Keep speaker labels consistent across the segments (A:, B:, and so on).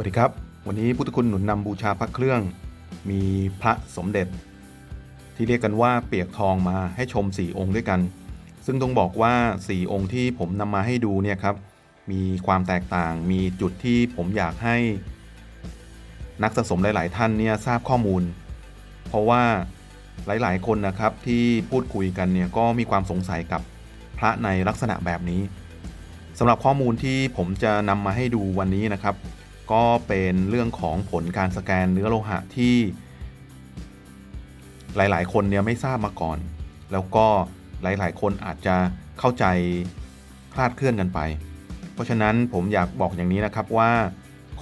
A: วัสดีครับ วันนี้พุทธคุณหนุนนำบูชาพระเครื่อง มีพระสมเด็จ ที่เรียกกันว่าเปียกทองมาให้ชม 4 องค์ด้วยกัน ซึ่งต้องบอกว่า 4 องค์ที่ผมนำมาให้ดูเนี่ยครับ มีความแตกต่างมีจุดที่ผมอยากให้ นักสะสมหลาย ๆ ท่านเนี่ยทราบข้อมูล เพราะว่าหลาย ๆ คนนะครับที่พูดคุยกันเนี่ยก็มีความสงสัยกับพระในลักษณะแบบนี้สำหรับข้อมูลที่ผมจะนำมาให้ดูวันนี้นะครับ ก็เป็นเรื่องของผลการสแกนเนื้อโลหะที่ หลายๆ คนเนี่ยไม่ทราบมาก่อน แล้วก็หลายๆ คนอาจจะเข้าใจคลาดเคลื่อนกันไป เพราะฉะนั้นผมอยากบอกอย่างนี้นะครับว่า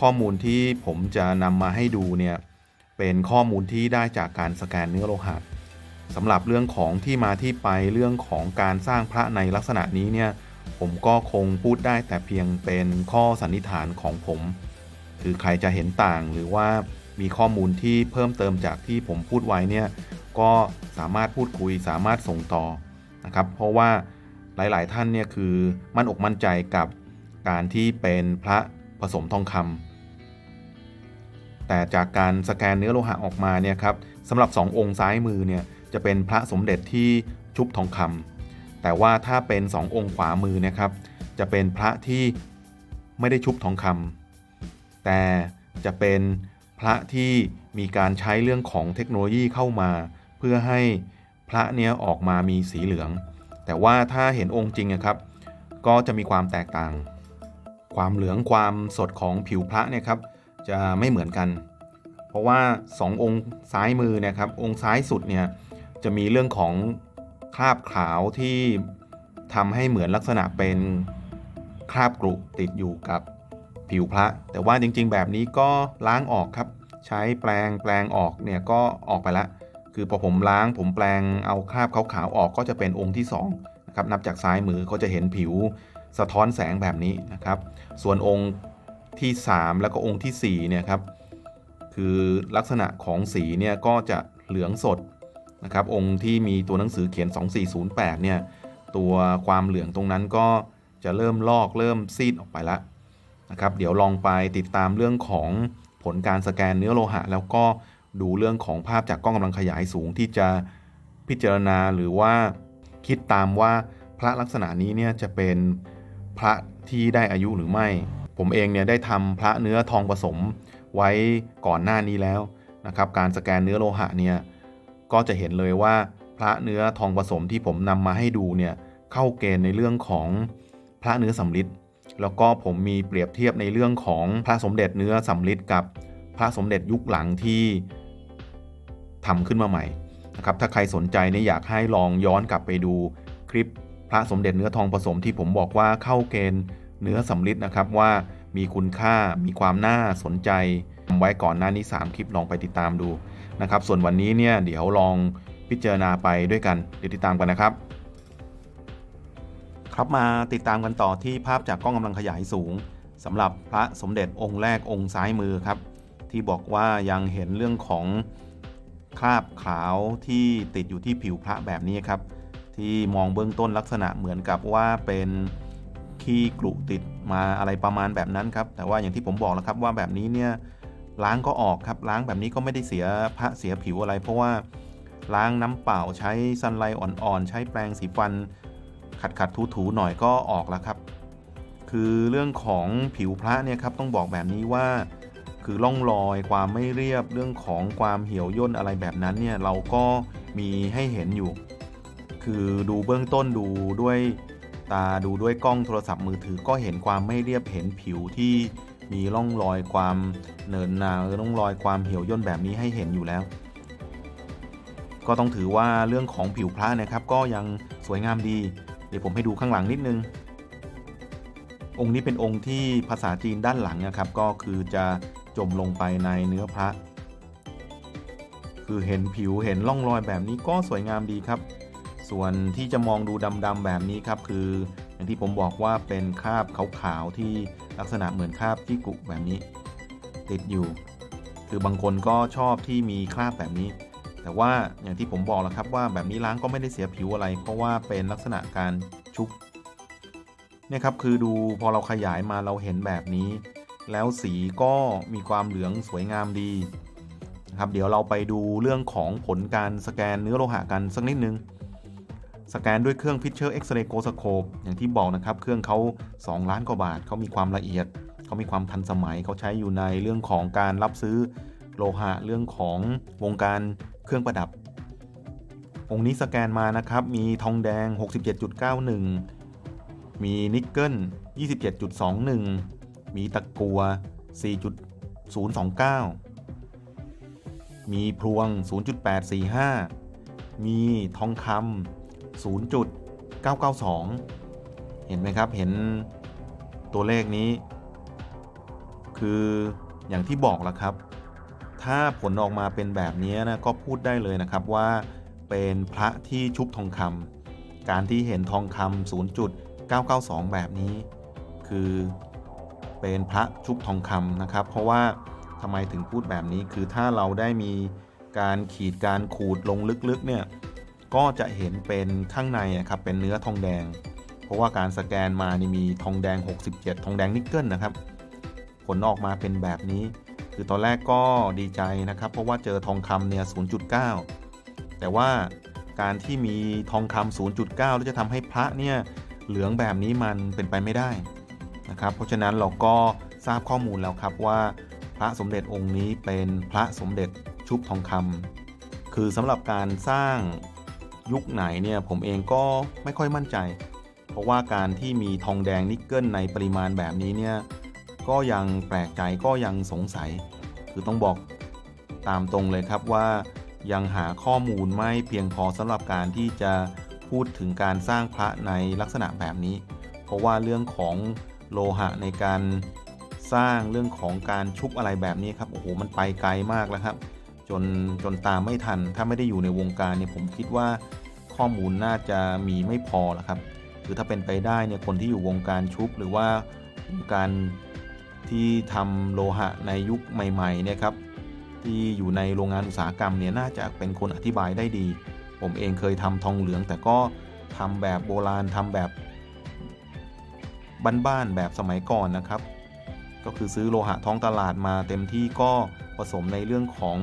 A: ข้อมูลที่ผมจะนำมาให้ดูเนี่ยเป็นข้อมูลที่ได้จากการสแกนเนื้อโลหะสำหรับเรื่องของที่มาที่ไปเรื่องของการสร้างพระในลักษณะนี้เนี่ยผมก็คงพูดได้แต่เพียงเป็นข้อสันนิษฐานของผม คือใครจะเห็นต่างหรือว่ามีข้อมูลที่เพิ่มเติมจากที่ผมพูดไว้เนี่ยก็สามารถพูดคุยสามารถส่งต่อนะครับ เพราะว่าหลาย ๆ ท่านเนี่ยคือมั่นอกมั่นใจกับการที่เป็นพระผสมทองคำแต่จากการสแกนเนื้อโลหะออกมาเนี่ยครับสำหรับ 2 องค์ซ้ายมือเนี่ยจะเป็นพระสมเด็จที่ชุบทองคำแต่ว่าถ้าเป็น 2 องค์ขวามือนะครับ จะเป็นพระที่ไม่ได้ชุบทองคำ แต่จะเป็นพระที่มีการใช้เรื่องของเทคโนโลยีเข้ามา เพื่อให้พระเนี้ยออกมามีสีเหลือง แต่ว่าถ้าเห็นองค์จริงนะครับ ก็จะมีความแตกต่าง ความเหลืองความสดของผิวพระเนี่ยครับจะไม่เหมือนกัน เพราะว่า 2 องค์ซ้ายมือนะครับ องค์ซ้ายสุดเนี่ยจะมีเรื่องของคราบขาวที่ทำให้เหมือนลักษณะเป็นคราบกรุติดอยู่กับ ผิวพระ แต่ว่าจริงๆ แบบนี้ก็ล้างออกครับ ใช้แปรงแปรงออกเนี่ยก็ออกไปละ คือพอผมล้างผมแปรงเอาคราบขาวๆออกก็จะเป็นองค์ที่2นะครับนับจากซ้ายมือก็จะเห็นผิวสะท้อนแสงแบบนี้นะครับ ส่วนองค์ที่ 3 แล้วก็องค์ที่4เนี่ยครับคือลักษณะของสีเนี่ยก็จะเหลืองสดนะครับองค์ที่มีตัวหนังสือเขียน 2408เนี่ยตัวความเหลืองตรงนั้นก็จะเริ่มลอกเริ่มซีดออกไปละ นะครับ เดี๋ยวลองไปติดตามเรื่องของผลการสแกนเนื้อโลหะ แล้วก็ดูเรื่องของภาพจากกล้องกำลังขยายสูงที่จะพิจารณาหรือว่าคิดตามว่าพระลักษณะนี้เนี่ยจะเป็นพระที่ได้อายุหรือไม่ ผมเองเนี่ยได้ทำพระเนื้อทองผสมไว้ก่อนหน้านี้แล้วนะครับการสแกนเนื้อโลหะเนี่ยก็จะเห็นเลยว่าพระเนื้อทองผสมที่ผมนำมาให้ดูเนี่ยเข้าเกณฑ์ในเรื่องของพระเนื้อสำริด แล้วก็ผมมีเปรียบเทียบในเรื่องของพระสมเด็จเนื้อสำริดกับพระสมเด็จยุคหลังที่ทำขึ้นมาใหม่นะครับถ้าใครสนใจเนี่ยอยากให้ลองย้อนกลับไปดูคลิปพระสมเด็จเนื้อทองผสมที่ผมบอกว่าเข้าเกณฑ์เนื้อสำริดนะครับว่ามีคุณค่ามีความน่าสนใจทำไว้ก่อนหน้านี้ 3 คลิปลองไปติดตามดูนะครับส่วนวันนี้เนี่ยเดี๋ยวลองพิจารณาไปด้วยกันเดี๋ยวติดตามกันนะครับ ครับมาติดตามกันต่อที่ภาพจากกล้องกำลังขยายสูงสำหรับพระสมเด็จองค์แรกองค์ซ้ายมือครับ ที่บอกว่ายังเห็นเรื่องของคราบขาวที่ติดอยู่ที่ผิวพระแบบนี้ครับ ที่มองเบื้องต้นลักษณะเหมือนกับว่าเป็นขี้กรุติดมาอะไรประมาณแบบนั้นครับ แต่ว่าอย่างที่ผมบอกแล้วครับว่าแบบนี้เนี่ยล้างก็ออกครับล้างแบบนี้ก็ไม่ได้เสียพระเสียผิวอะไร เพราะว่าล้างน้ำเปล่าใช้ซันไลอ่อนๆใช้แปรงสีฟัน ขัดขัดถูถูๆหน่อยก็ออกแล้วครับ คือเรื่องของผิวพระเนี่ยครับต้องบอกแบบนี้ว่า คือร่องรอยความไม่เรียบเรื่องของความเหี่ยวย่นอะไรแบบนั้นเนี่ยเราก็มีให้เห็นอยู่ คือดูเบื้องต้นดูด้วยตาดูด้วยกล้องโทรศัพท์มือถือก็เห็นความไม่เรียบเห็นผิวที่มีร่องรอยความเนินหนาร่องรอยความเหี่ยวย่นแบบนี้ให้เห็นอยู่แล้ว ก็ต้องถือว่าเรื่องของผิวพระนะครับก็ยังสวยงามดี เดี๋ยวผมให้ดูข้างหลังนิดนึง องค์นี้เป็นองค์ที่ภาษาจีนด้านหลังนะครับ ก็คือจะจมลงไปในเนื้อพระ คือเห็นผิวเห็นร่องรอยแบบนี้ก็สวยงามดีครับ ส่วนที่จะมองดูดำๆแบบนี้ครับ คืออย่างที่ผมบอกว่าเป็นคราบขาวๆที่ลักษณะเหมือนคราบที่กุแบบนี้ ติดอยู่ คือบางคนก็ชอบที่มีคราบแบบนี้ แต่ว่าอย่างที่ผมบอกแล้วครับว่าแบบนี้ล้างก็ไม่ได้เสียผิวอะไร เพราะว่าเป็นลักษณะการชุบเนี่ยครับคือดูพอเราขยายมาเราเห็นแบบนี้ แล้วสีก็มีความเหลืองสวยงามดีนะครับเดี๋ยวเราไปดูเรื่องของผลการสแกนเนื้อโลหะกันสักนิดนึง สแกนด้วยเครื่อง Picture X-ray Goscope อย่างที่บอกนะครับ เครื่องเขา2 ล้านกว่าบาทเขามีความละเอียดเขามีความทันสมัยเขาใช้อยู่ในเรื่องของการรับซื้อโลหะเรื่องของวงการ เครื่องประดับ องค์นี้สแกนมานะครับ มีทองแดง 67.91 มีนิกเกิล 27.21 มีตะกัว 4.029 มีพรวง 0.845 มีทองคำ0.992 เห็นไหมครับ เห็นตัวเลขนี้ คืออย่างที่บอกแล้วครับ ถ้าผลออกมาเป็นแบบนี้นะก็พูดได้เลยนะครับว่าเป็นพระที่ชุบทองคำการที่เห็นทองคำ0.992 แบบนี้ คือเป็นพระชุบทองคำนะครับ เพราะว่าทำไมถึงพูดแบบนี้คือถ้าเราได้มีการขีดการขูดลงลึกๆเนี่ยก็จะเห็นเป็นข้างในนะครับเป็นเนื้อทองแดง เพราะว่าการสแกนมานี่มีทองแดง 67 ทองแดงนิกเกิลนะครับ ผลออกมาเป็นแบบนี้ คือตอนแรกก็ดีใจนะครับ เพราะว่าเจอทองคำเนี่ย 0.9 แต่ว่าการที่มีทองคำ0.9 แล้วจะทำให้พระเนี่ย เหลืองแบบนี้มันเป็นไปไม่ได้นะครับ เพราะฉะนั้นเราก็ทราบข้อมูลแล้วครับว่าพระสมเด็จองค์นี้เป็นพระสมเด็จชุบทองคำคือสำหรับการสร้างยุคไหนเนี่ยผมเองก็ไม่ค่อยมั่นใจ เพราะว่าการที่มีทองแดงนิกเกิลในปริมาณแบบนี้เนี่ย ก็ยังแปลกใจก็ยังสงสัย คือต้องบอกตามตรงเลยครับว่ายังหาข้อมูลไม่เพียงพอสำหรับการที่จะพูดถึงการสร้างพระในลักษณะแบบนี้ เพราะว่าเรื่องของโลหะในการสร้างเรื่องของการชุบอะไรแบบนี้ครับโอ้โหมันไปไกลมากแล้วครับ จนจนตามไม่ทัน ถ้าไม่ได้อยู่ในวงการเนี่ยผมคิดว่าข้อมูลน่าจะมีไม่พอละครับ คือถ้าเป็นไปได้เนี่ยคนที่อยู่วงการชุบหรือว่าวงการ ที่ทำโลหะในยุคใหม่ๆเนี่ยครับที่อยู่ในโรงงานอุตสาหกรรมเนี่ยน่าจะเป็นคนอธิบายได้ดี ผมเองเคยทำทองเหลือง แต่ก็ทำแบบโบราณทำแบบบ้านๆแบบสมัยก่อนนะครับ ก็คือซื้อโลหะท้องตลาดมาเต็มที่ก็ผสมในเรื่องของ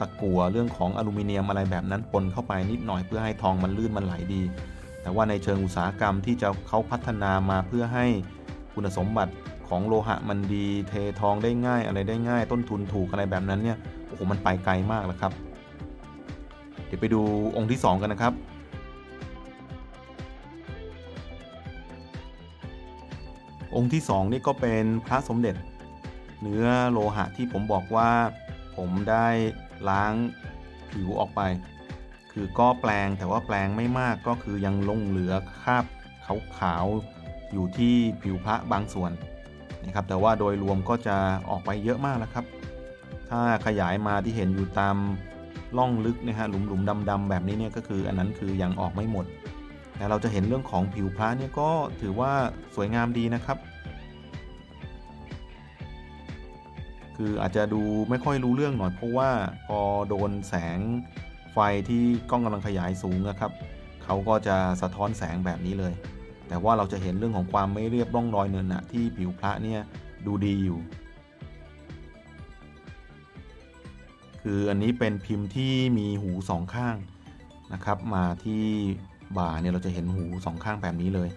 A: ตะกั่วเรื่องของอลูมิเนียมอะไรแบบนั้นปนเข้าไปนิดหน่อยเพื่อให้ทองมันลื่นมันไหลดี แต่ว่าในเชิงอุตสาหกรรมที่จะเขาพัฒนามาเพื่อให้คุณสมบัติ ของโลหะมันดีเททองได้ง่ายอะไรได้ง่าย ต้นทุนถูกอะไรแบบนั้นเนี่ยโอ้โหมันไปไกลมากแล้วครับ เดี๋ยวไปดูองค์ที่ 2 กันนะครับ องค์ที่ 2 นี่ก็เป็นพระสมเด็จ เนื้อโลหะที่ผมบอกว่าผมได้ล้างผิวออกไป คือก็แปลงแต่ว่าแปลงไม่มากก็คือยังลงเหลือคราบขาวๆอยู่ที่ผิวพระบางส่วน นะครับ แต่ว่าโดยรวมก็จะออกไปเยอะมากแล้วครับ ถ้าขยายมาที่เห็นอยู่ตามล่องลึกนะฮะหลุมๆดำๆแบบนี้เนี่ยก็คืออันนั้นคือยังออกไม่หมด แต่เราจะเห็นเรื่องของผิวพระเนี่ยก็ถือว่าสวยงามดีนะครับ คืออาจจะดูไม่ค่อยรู้เรื่องหน่อยเพราะว่าพอโดนแสงไฟที่กล้องกำลังขยายสูงนะครับเขาก็จะสะท้อนแสงแบบนี้เลย แต่ว่าเราจะเห็นเรื่องของความไม่เรียบร่องรอยเนินหนะที่ผิวพระเนี่ยดูดีอยู่ คืออันนี้เป็นพิมพ์ที่มีหูสองข้างนะครับ มาที่บ่าเนี่ยเราจะเห็นหูสองข้างแบบนี้เลย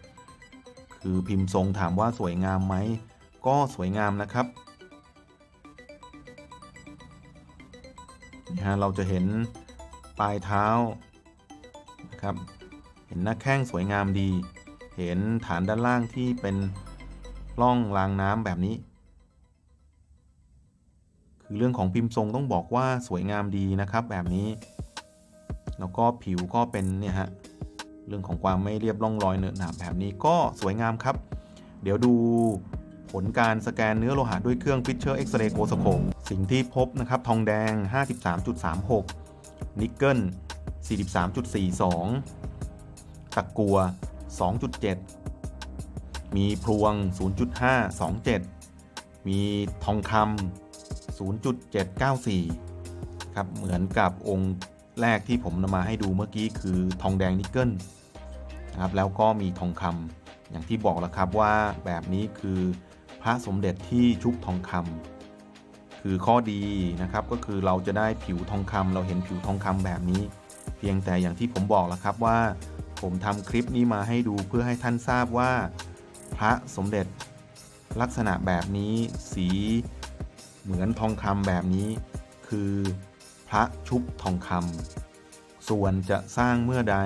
A: คือพิมพ์ทรงถามว่าสวยงามไหมก็สวยงามนะครับนี่ฮะเราจะเห็นปลายเท้านะครับ เห็นหน้าแข้งสวยงามดี เห็นฐานด้านล่างที่เป็นร่องรางน้ำแบบนี้ คือเรื่องของพิมพ์ทรงต้องบอกว่าสวยงามดีนะครับแบบนี้ แล้วก็ผิวก็เป็นเนี่ยฮะเรื่องของความไม่เรียบร่องรอยเนื้อหนาแบบนี้ก็สวยงามครับ เดี๋ยวดูผลการสแกนเนื้อโลหะด้วยเครื่อง Fisher X-ray g o s c o p e สิ่งที่พบนะครับ ทองแดง 53.36 นิกเกิล 43.42 ตะกัว 2.7 มีพลวง 0.527 มีทองคำ0.794 ครับเหมือนกับองค์แรกที่ผมนำมาให้ดูเมื่อกี้คือทองแดงนิกเกิลนะครับแล้วก็มีทองคำอย่างที่บอกแล้วครับว่าแบบนี้คือพระสมเด็จที่ชุบทองคำคือข้อดีนะครับก็คือเราจะได้ผิวทองคำเราเห็นผิวทองคำแบบนี้ เพียงแต่อย่างที่ผมบอกแล้วครับว่า ผมทำคลิปนี้มาให้ดูเพื่อให้ท่านทราบว่า พระสมเด็จลักษณะแบบนี้สีเหมือนทองคำแบบนี้ คือพระชุบทองคำส่วนจะสร้างเมื่อใด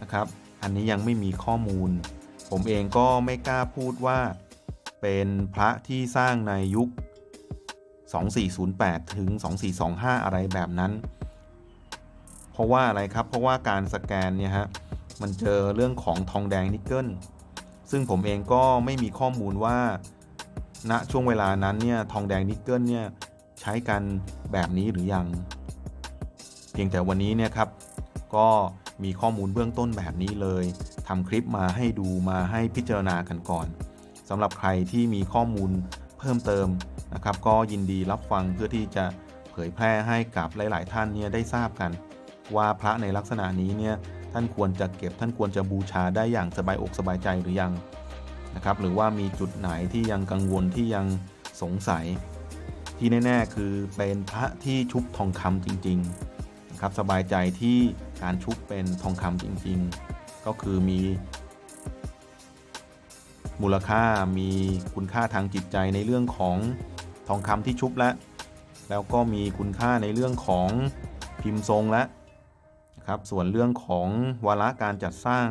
A: นะครับ อันนี้ยังไม่มีข้อมูล ผมเองก็ไม่กล้าพูดว่า เป็นพระที่สร้างในยุค 2408 ถึง 2425 อะไรแบบนั้น เพราะว่าอะไรครับ เพราะว่าการสแกนเนี่ยฮะ มันเจอเรื่องของทองแดงนิกเกิลซึ่งผมเองก็ไม่มีข้อมูลว่าณช่วงเวลานั้นเนี่ยทองแดงนิกเกิลเนี่ยใช้กันแบบนี้หรือยัง เพียงแต่วันนี้เนี่ยครับ ก็มีข้อมูลเบื้องต้นแบบนี้เลยทำคลิปมาให้ดูมาให้พิจารณากันก่อนสำหรับใครที่มีข้อมูลเพิ่มเติมนะครับ ก็ยินดีรับฟังเพื่อที่จะเผยแพร่ให้กับหลาย ๆ ท่านเนี่ยได้ทราบกัน ว่าพระในลักษณะนี้เนี่ย ท่านควรจะเก็บท่านควรจะบูชาได้อย่างสบายอกสบายใจหรือยังนะครับ หรือว่ามีจุดไหนที่ยังกังวลที่ยังสงสัย ที่แน่ ๆ คือเป็นพระที่ชุบทองคำจริงๆนะครับสบายใจที่การชุบเป็นทองคำจริง ๆ ก็คือมี มูลค่ามีคุณค่าทางจิตใจในเรื่องของทองคำที่ชุบและแล้วก็มีคุณค่าในเรื่องของพิมพ์ทรงและ ครับ ส่วนเรื่องของวาระการจัดสร้าง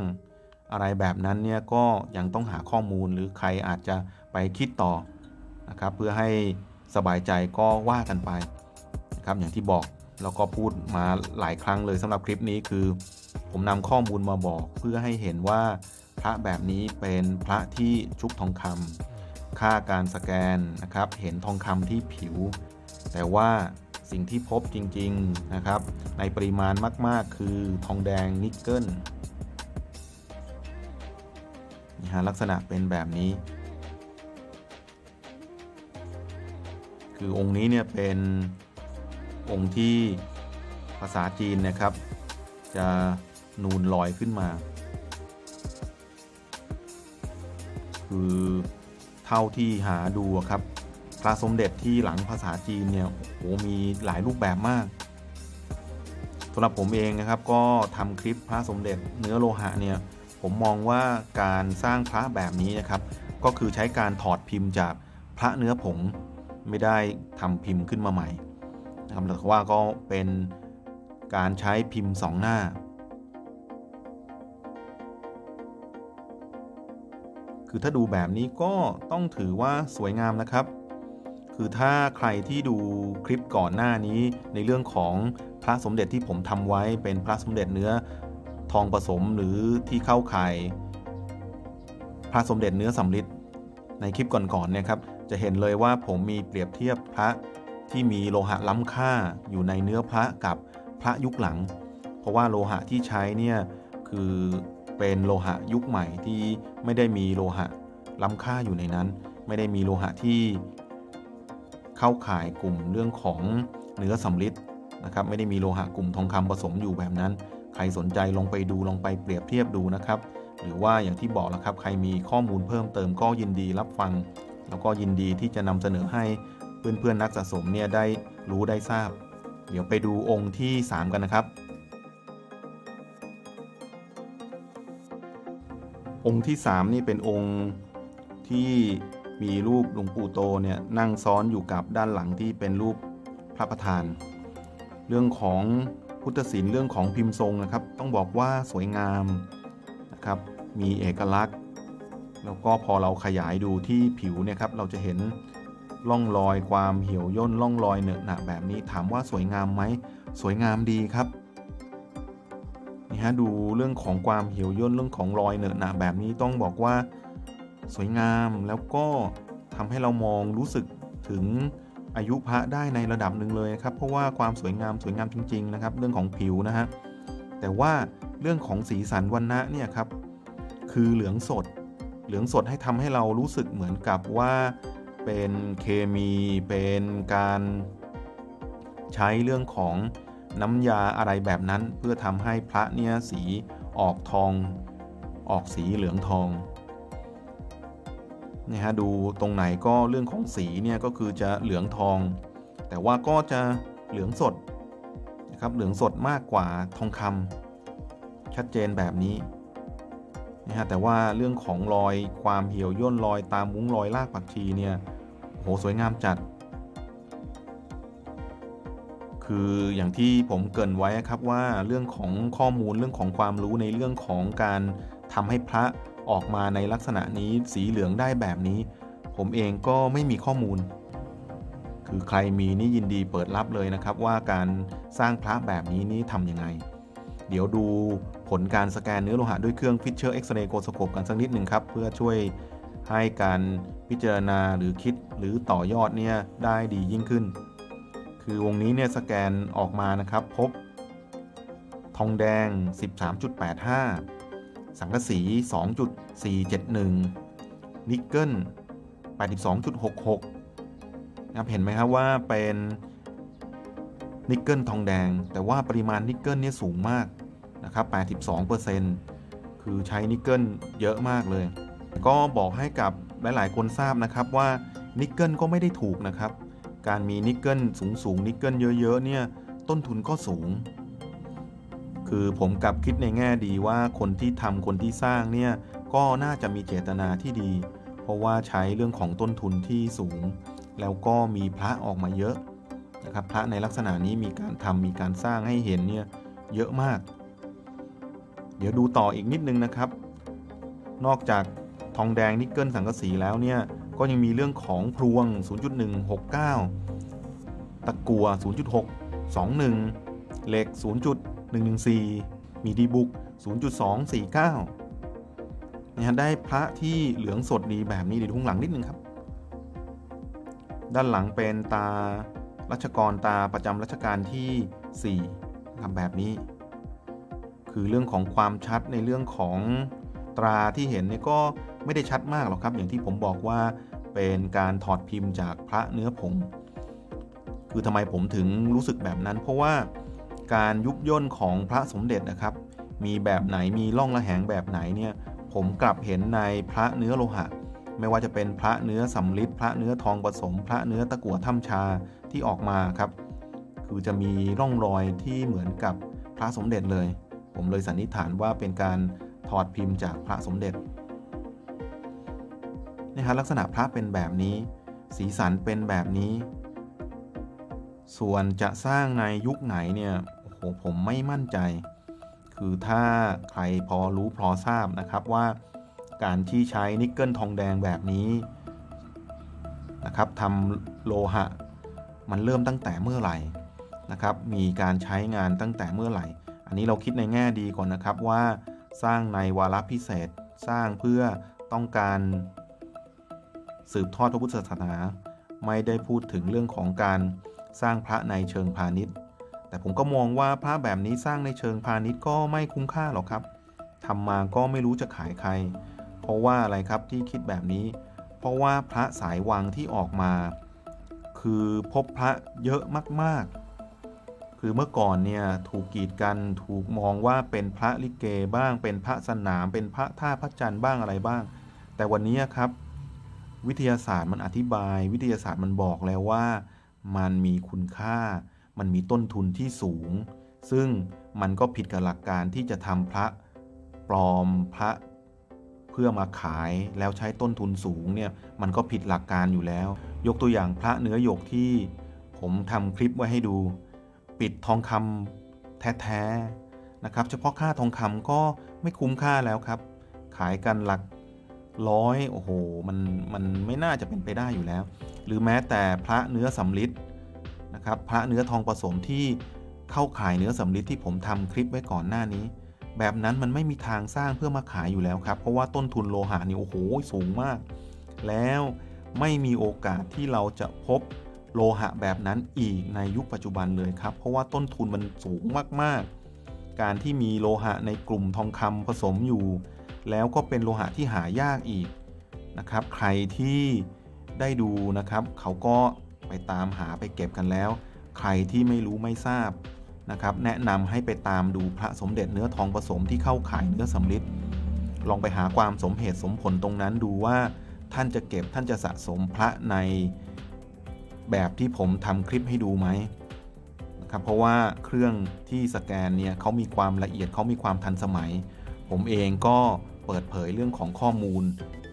A: อะไรแบบนั้นเนี่ยก็ยังต้องหาข้อมูลหรือใครอาจจะไปคิดต่อนะครับ เพื่อให้สบายใจก็ว่ากันไปนะครับอย่างที่บอกแล้วก็พูดมาหลายครั้งเลยสำหรับคลิปนี้คือ ผมนำข้อมูลมาบอกเพื่อให้เห็นว่าพระแบบนี้เป็นพระที่ชุบทองคำค่าการสแกนนะครับ เห็นทองคำที่ผิว แต่ว่า สิ่งที่พบจริง ๆ นะครับ ในปริมาณมาก ๆ คือทองแดงนิกเกิลนี่ฮะลักษณะเป็นแบบนี้ คือองค์นี้เนี่ยเป็นองค์ที่ภาษาจีนนะครับ จะนูนลอยขึ้นมา คือเท่าที่หาดูครับ พระสมเด็จที่หลังภาษาจีนเนี่ยโอ้โหมีหลายรูปแบบมากสำหรับผมเองนะครับก็ทำคลิปพระสมเด็จเนื้อโลหะเนี่ยผมมองว่าการสร้างพระแบบนี้นะครับ ก็คือใช้การถอดพิมพ์จากพระเนื้อผงไม่ได้ทำพิมพ์ขึ้นมาใหม่นะครับแต่ว่าก็เป็นการใช้พิมพ์สองหน้า คือถ้าดูแบบนี้ก็ต้องถือว่าสวยงามนะครับ คือถ้าใครที่ดูคลิปก่อนหน้านี้ในเรื่องของพระสมเด็จที่ผมทำไว้เป็นพระสมเด็จเนื้อทองผสมหรือที่เข้าข่ายพระสมเด็จเนื้อสำริดในคลิปก่อนๆเนี่ยครับจะเห็นเลยว่าผมมีเปรียบเทียบพระที่มีโลหะล้ำค่าอยู่ในเนื้อพระกับพระยุคหลัง เพราะว่าโลหะที่ใช้เนี่ยคือเป็นโลหะยุคใหม่ที่ไม่ได้มีโลหะล้ำค่าอยู่ในนั้น ไม่ได้มีโลหะที่ เข้าข่ายกลุ่มเรื่องของเนื้อสำริดนะครับไม่ได้มีโลหะกลุ่มทองคำผสมอยู่แบบนั้น ใครสนใจลองไปดูลองไปเปรียบเทียบดูนะครับ หรือว่าอย่างที่บอกแล้วครับ ใครมีข้อมูลเพิ่มเติมก็ยินดีรับฟัง แล้วก็ยินดีที่จะนำเสนอให้เพื่อนๆนักสะสมเนี่ยได้รู้ได้ทราบ เดี๋ยวไปดูองค์ที่ 3 กันนะครับ องค์ที่ 3 นี่เป็นองค์ที่ มีรูปหลวงปู่โตเนี่ยนั่งซ้อนอยู่กับด้านหลังที่เป็นรูปพระประธาน เรื่องของพุทธศิลป์เรื่องของพิมพ์ทรงนะครับ ต้องบอกว่าสวยงามนะครับ มีเอกลักษณ์ แล้วก็พอเราขยายดูที่ผิวเนี่ยครับเราจะเห็นร่องรอยความเหี่ยวย่นร่องรอยเนอะหนะแบบนี้ถามว่าสวยงามไหมสวยงามดีครับนี่ฮะดูเรื่องของความเหี่ยวย่นเรื่องของรอยเนอะหนะแบบนี้ต้องบอกว่า สวยงามแล้วก็ทำให้เรามองรู้สึกถึงอายุพระได้ในระดับหนึ่งเลยครับ เพราะว่าความสวยงามสวยงามจริง ๆ นะครับ เรื่องของผิวนะฮะแต่ว่าเรื่องของสีสันวันนะเนี่ยครับคือเหลืองสด เหลืองสดให้ทำให้เรารู้สึกเหมือนกับว่าเป็นเคมีเป็นการใช้เรื่องของน้ำยาอะไรแบบนั้น เพื่อทำให้พระเนี่ยสีออกทอง ออกสีเหลืองทอง นี่ฮะดูตรงไหนก็เรื่องของสีเนี่ยก็คือจะเหลืองทอง แต่ว่าก็จะเหลืองสดนะครับเหลืองสดมากกว่าทองคำชัดเจนแบบนี้นะฮะแต่ว่าเรื่องของรอยความเหี่ยวย่นรอยตามมุ้งรอยรากผักชีเนี่ยโหสวยงามจัด คืออย่างที่ผมเกรินไว้ครับว่าเรื่องของข้อมูลเรื่องของความรู้ในเรื่องของการทำให้พระ ออกมาในลักษณะนี้สีเหลืองได้แบบนี้ ผมเองก็ไม่มีข้อมูล คือใครมีนี่ยินดีเปิดรับเลยนะครับ ว่าการสร้างพระแบบนี้นี่ทำยังไง เดี๋ยวดูผลการสแกนเนื้อโลหะด้วยเครื่อง Fisher X-ray Oscilloscope กันสักนิดหนึ่งครับ เพื่อช่วยให้การพิจารณาหรือคิดหรือต่อยอดเนี่ยได้ดียิ่งขึ้น คือวงนี้เนี่ยสแกนออกมานะครับพบ ทองแดง 13.85 สังกะสี 2.471 นิกเกิล 82.66 นะครับเห็นไหมครับว่าเป็นนิกเกิลทองแดง แต่ว่าปริมาณนิกเกิลเนี่ยสูงมากนะครับ 82%คือใช้นิกเกิลเยอะมากเลย ก็บอกให้กับหลายๆ คนทราบนะครับว่านิกเกิลก็ไม่ได้ถูกนะครับ การมีนิกเกิลสูงสูงนิกเกิลเยอะๆเนี่ยต้นทุนก็สูง คือผมกลับคิดในแง่ดีว่าคนที่ทำคนที่สร้างเนี่ยก็น่าจะมีเจตนาที่ดี เพราะว่าใช้เรื่องของต้นทุนที่สูง แล้วก็มีพระออกมาเยอะนะครับพระในลักษณะนี้มีการทำมีการสร้างให้เห็นเนี่ยเยอะมาก เดี๋ยวดูต่ออีกนิดนึงนะครับ นอกจากทองแดงนิกเกิลสังกะสีแล้วเนี่ยก็ยังมีเรื่องของพลวง 0.169 ตะกัว 0.621 เหล็ก 114 มีดีบุก 0.249เนี่ยได้พระที่เหลืองสดดีแบบนี้เดี๋ยวทุ่งหลังนิดนึงครับ ด้านหลังเป็นตารัชกรตาประจำรัชกาลที่4ทำแบบนี้ คือเรื่องของความชัดในเรื่องของตราที่เห็นเนี่ยก็ไม่ได้ชัดมากหรอกครับ อย่างที่ผมบอกว่าเป็นการถอดพิมพ์จากพระเนื้อผง คือทำไมผมถึงรู้สึกแบบนั้น เพราะว่า การยุบย่นของพระสมเด็จนะครับ มีแบบไหนมีร่องระแหงแบบไหนเนี่ยผมกลับเห็นในพระเนื้อโลหะ ไม่ว่าจะเป็นพระเนื้อสำริดพระเนื้อทองผสม พระเนื้อตะกั่วถ้ำชาที่ออกมาครับ คือจะมีร่องรอยที่เหมือนกับพระสมเด็จเลย ผมเลยสันนิษฐานว่าเป็นการถอดพิมพ์จากพระสมเด็จนะฮะลักษณะพระเป็นแบบนี้ สีสันเป็นแบบนี้ ส่วนจะสร้างในยุคไหนเนี่ย โอ้โหผมไม่มั่นใจ คือถ้าใครพอรู้พอทราบนะครับว่าการที่ใช้นิกเกิลทองแดงแบบนี้นะครับทำโลหะ มันเริ่มตั้งแต่เมื่อไหร่นะครับ มีการใช้งานตั้งแต่เมื่อไหร่ อันนี้เราคิดในแง่ดีก่อนนะครับว่าสร้างในวาระพิเศษสร้างเพื่อต้องการสืบทอดพระพุทธศาสนา ไม่ได้พูดถึงเรื่องของการสร้างพระในเชิงพาณิชย์ แต่ผมก็มองว่าพระแบบนี้สร้างในเชิงพาณิชย์ก็ไม่คุ้มค่าหรอกครับทำมาก็ไม่รู้จะขายใคร เพราะว่าอะไรครับที่คิดแบบนี้ เพราะว่าพระสายวังที่ออกมา คือพบพระเยอะมากคือเมื่อก่อนเนี่ยถูกกีดกันถูกมองว่าเป็นพระลิเกบ้าง เป็นพระสนาม เป็นพระท่าพระจันทร์บ้างอะไรบ้าง แต่วันนี้ครับ วิทยาศาสตร์มันอธิบาย วิทยาศาสตร์มันบอกแล้วว่า มันมีคุณค่า มันมีต้นทุนที่สูง ซึ่งมันก็ผิดกับหลักการที่จะทำพระปลอมพระเพื่อมาขายแล้วใช้ต้นทุนสูงเนี่ยมันก็ผิดหลักการอยู่แล้ว ยกตัวอย่างพระเนื้อหยกที่ผมทำคลิปไว้ให้ดู ปิดทองคำแท้ๆนะครับ เฉพาะค่าทองคำก็ไม่คุ้มค่าแล้วครับ ขายกันหลักร้อยโอ้โหมันมันไม่น่าจะเป็นไปได้อยู่แล้ว หรือแม้แต่พระเนื้อสำลิด นะครับพระเนื้อทองผสมที่เข้าขายเนื้อสำลิดที่ผมทำคลิปไว้ก่อนหน้านี้ แบบนั้นมันไม่มีทางสร้างเพื่อมาขายอยู่แล้วครับ เพราะว่าต้นทุนโลหะนี่โอ้โหสูงมาก แล้วไม่มีโอกาสที่เราจะพบโลหะแบบนั้นอีกในยุคปัจจุบันเลยครับ เพราะว่าต้นทุนมันสูงมากๆ การที่มีโลหะในกลุ่มทองคำผสมอยู่ แล้วก็เป็นโลหะที่หายากอีกนะครับ ใครที่ได้ดูนะครับ เขาก็ ไปตามหาไปเก็บกันแล้ว ใครที่ไม่รู้ไม่ทราบนะครับ แนะนำให้ไปตามดูพระสมเด็จเนื้อทองผสมที่เข้าขายเนื้อสำริดลองไปหาความสมเหตุสมผลตรงนั้นดูว่าท่านจะเก็บท่านจะสะสมพระในแบบที่ผมทำคลิปให้ดูไหมนะครับเพราะว่าเครื่องที่สแกนเนี่ยเขามีความละเอียดเขามีความทันสมัย ผมเองก็เปิดเผยเรื่องของข้อมูล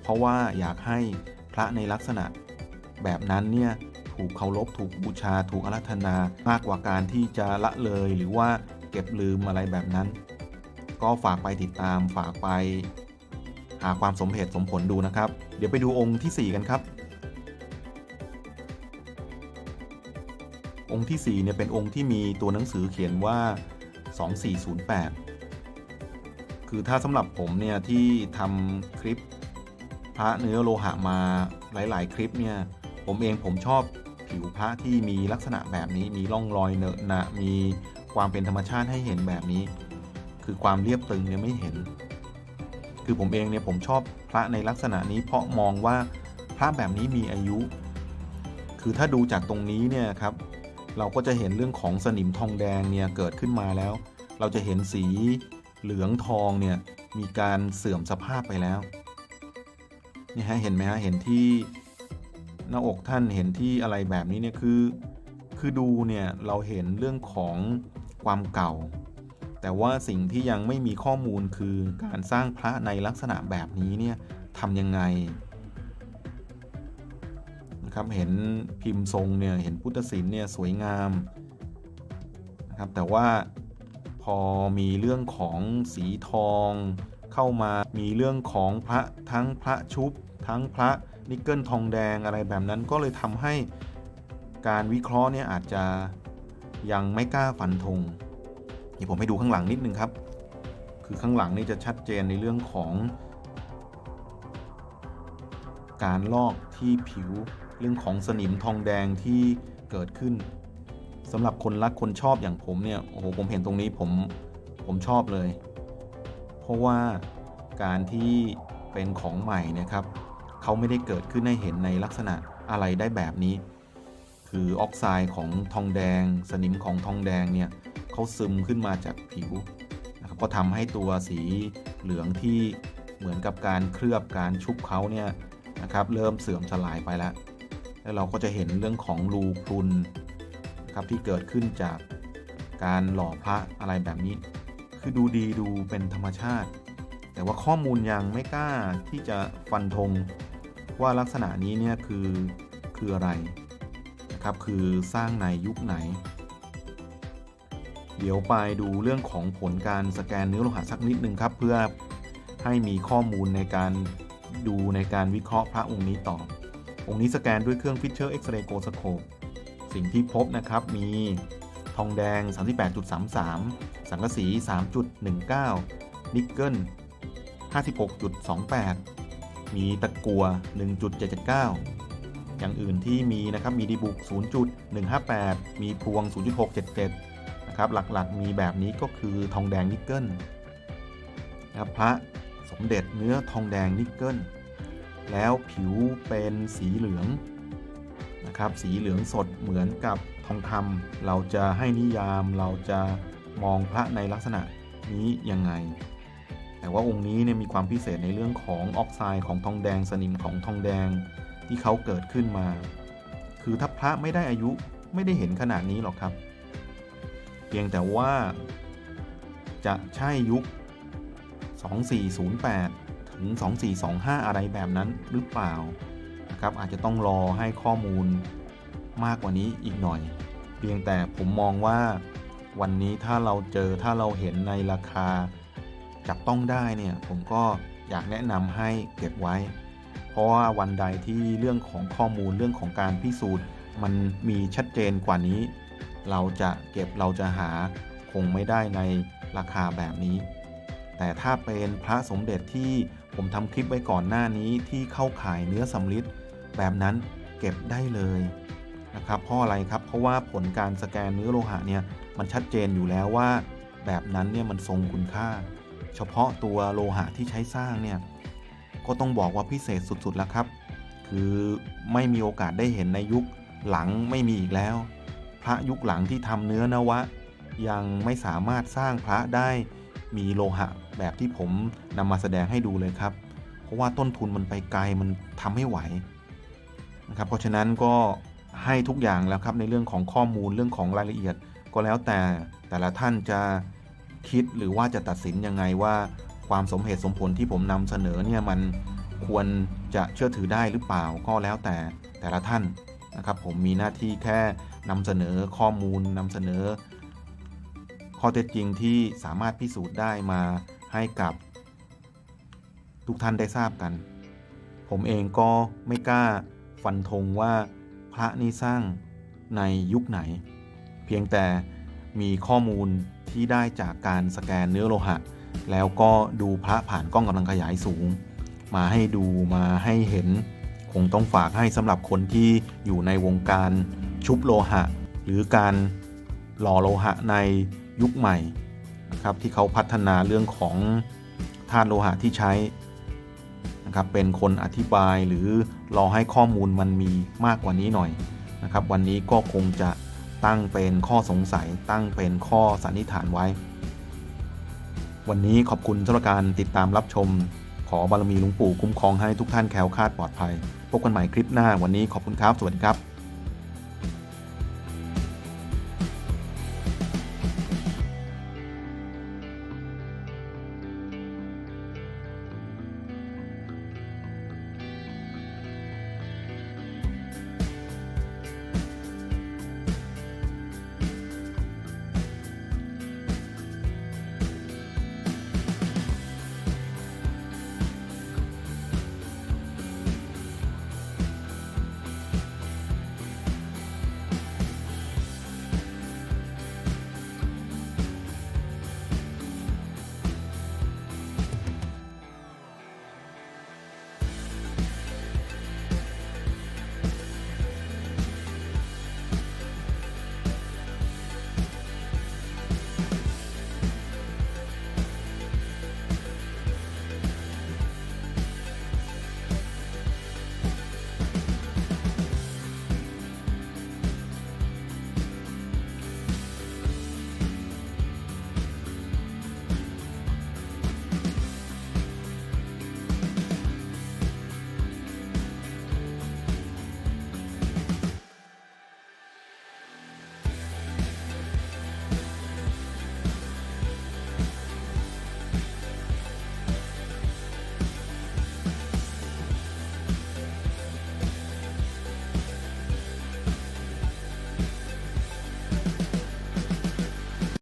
A: เพราะว่าอยากให้พระในลักษณะแบบนั้นเนี่ย ถูกเคารพถูกบูชา ถูกอารัธนา มากกว่าการที่จะละเลยหรือว่าเก็บลืมอะไรแบบนั้น ก็ฝากไปติดตามฝากไป หาความสมเหตุสมผลดูนะครับ เดี๋ยวไปดูองค์ที่ 4 กันครับ องค์ที่ 4 เนี่ยเป็นองค์ที่มีตัวหนังสือเขียนว่า 2408 คือถ้าสำหรับผมเนี่ยที่ทำคลิปพระเนื้อโลหะมาหลาย ๆ คลิปเนี่ย ผมเองผมชอบ ผิวพระที่มีลักษณะแบบนี้มีร่องรอยเนอะหนะมีความเป็นธรรมชาติให้เห็นแบบนี้ คือความเรียบตึงเนี่ยไม่เห็น คือผมเองเนี่ยผมชอบพระในลักษณะนี้เพราะมองว่าพระแบบนี้มีอายุ คือถ้าดูจากตรงนี้เนี่ยครับเราก็จะเห็นเรื่องของสนิมทองแดงเนี่ยเกิดขึ้นมาแล้ว เราจะเห็นสีเหลืองทองเนี่ยมีการเสื่อมสภาพไปแล้วนี่ฮะเห็นไหมฮะเห็นที่ หน้าอกท่านเห็นที่อะไรแบบนี้เนี่ยคือคือดูเนี่ยเราเห็นเรื่องของความเก่า แต่ว่าสิ่งที่ยังไม่มีข้อมูลคือการสร้างพระในลักษณะแบบนี้เนี่ยทำยังไงนะครับเห็นพิมพ์ทรงเนี่ยเห็นพุทธศิลป์เนี่ยสวยงามนะครับแต่ว่าพอมีเรื่องของสีทองเข้ามามีเรื่องของพระทั้งพระชุบทั้งพระ นิกเกิลทองแดงอะไรแบบนั้นก็เลยทำให้การวิเคราะห์เนี่ยอาจจะยังไม่กล้าฟันธงเดี๋ยวผมให้ดูข้างหลังนิดนึงครับ คือข้างหลังนี่จะชัดเจนในเรื่องของ การลอกที่ผิวเรื่องของสนิมทองแดงที่เกิดขึ้นสำหรับคนรักคนชอบอย่างผมเนี่ยโอ้โหผมเห็นตรงนี้ผมผมชอบเลย เพราะว่าการที่เป็นของใหม่เนี่ยครับ เขาไม่ได้เกิดขึ้นให้เห็นในลักษณะอะไรได้แบบนี้ คือออกไซด์ของทองแดง สนิมของทองแดงเนี่ยเขาซึมขึ้นมาจากผิวนะครับก็ทำให้ตัวสีเหลืองที่เหมือนกับการเคลือบการชุบเขาเนี่ยนะครับเริ่มเสื่อมสลายไปแล้ว แล้วเราก็จะเห็นเรื่องของรูพรุนนะครับที่เกิดขึ้นจากการหล่อพระอะไรแบบนี้ คือดูดีดูเป็นธรรมชาติ แต่ว่าข้อมูลยังไม่กล้าที่จะฟันธง ว่าลักษณะนี้เนี่ยคือคืออะไรนะครับคือสร้างในยุคไหน เดี๋ยวไปดูเรื่องของผลการสแกนเนื้อโลหะสักนิดนึงครับ เพื่อให้มีข้อมูลในการดูในการวิเคราะห์พระองค์นี้ต่อ องค์นี้สแกนด้วยเครื่อง Fisher X-ray Go-Scope สิ่งที่พบนะครับมีทองแดง 38.33 สังกะสี 3.19 นิกเกิล56.28 มีตะกัว 1.779 อย่างอื่นที่มีนะครับ มีดีบุก 0.158 มีพวง 0.677 นะครับ หลักๆ มีแบบนี้ก็คือทองแดงนิกเกิลนะครับพระสมเด็จเนื้อทองแดงนิกเกิล แล้วผิวเป็นสีเหลืองนะครับ สีเหลืองสดเหมือนกับทองคำ เราจะให้นิยาม เราจะมองพระในลักษณะนี้ยังไง แต่ว่าองค์นี้เนี่ยมีความพิเศษในเรื่องของออกไซด์ของทองแดงสนิมของทองแดงที่เขาเกิดขึ้นมา คือถ้าพระไม่ได้อายุไม่ได้เห็นขนาดนี้หรอกครับ เพียงแต่ว่าจะใช่ยุค 2408 ถึง 2425 อะไรแบบนั้นหรือเปล่านะครับอาจจะต้องรอให้ข้อมูลมากกว่านี้อีกหน่อย เพียงแต่ผมมองว่าวันนี้ถ้าเราเจอถ้าเราเห็นในราคา จับต้องได้เนี่ยผมก็อยากแนะนำให้เก็บไว้ เพราะว่าวันใดที่เรื่องของข้อมูลเรื่องของการพิสูจน์ มันมีชัดเจนกว่านี้ เราจะเก็บเราจะหาคงไม่ได้ในราคาแบบนี้ แต่ถ้าเป็นพระสมเด็จที่ผมทำคลิปไว้ก่อนหน้านี้ที่เข้าขายเนื้อสำริดแบบนั้นเก็บได้เลยนะครับเพราะอะไรครับเพราะว่าผลการสแกนเนื้อโลหะเนี่ยมันชัดเจนอยู่แล้วว่า แบบนั้นเนี่ยมันทรงคุณค่า เฉพาะตัวโลหะที่ใช้สร้างเนี่ยก็ต้องบอกว่าพิเศษสุดๆแล้วครับ คือไม่มีโอกาสได้เห็นในยุคหลังไม่มีอีกแล้ว พระยุคหลังที่ทำเนื้อนวะ ยังไม่สามารถสร้างพระได้มีโลหะแบบที่ผมนำมาแสดงให้ดูเลยครับ เพราะว่าต้นทุนมันไปไกลมันทำให้ไหวนะครับเพราะฉะนั้นก็ให้ทุกอย่างแล้วครับในเรื่องของข้อมูลเรื่องของรายละเอียด ก็แล้วแต่แต่ละท่านจะ คิดหรือว่าจะตัดสินยังไงว่าความสมเหตุสมผลที่ผมนำเสนอเนี่ยมันควรจะเชื่อถือได้หรือเปล่าก็แล้วแต่แต่ละท่านนะครับ ผมมีหน้าที่แค่นำเสนอข้อมูลนำเสนอ ข้อเท็จจริงที่สามารถพิสูจน์ได้มาให้กับ ทุกท่านได้ทราบกัน ผมเองก็ไม่กล้าฟันธงว่าพระนี้สร้างในยุคไหน เพียงแต่มีข้อมูล ที่ได้จากการสแกนเนื้อโลหะ แล้วก็ดูพระผ่านกล้องกำลังขยายสูง มาให้ดูมาให้เห็น คงต้องฝากให้สำหรับคนที่อยู่ในวงการชุบโลหะ หรือการหล่อโลหะในยุคใหม่นะครับที่เขาพัฒนาเรื่องของธาตุโลหะที่ใช้นะครับเป็นคนอธิบายหรือรอให้ข้อมูลมันมีมากกว่านี้หน่อยนะครับ วันนี้ก็คงจะ ตั้งเป็นข้อสงสัย ตั้งเป็นข้อสันนิษฐานไว้ วันนี้ขอบคุณสำหรับการติดตามรับชม ขอบารมีหลวงปู่คุ้มครองให้ทุกท่านแคล้วคลาดปลอดภัยพบกันใหม่คลิปหน้าวันนี้ขอบคุณครับ สวัสดีครับ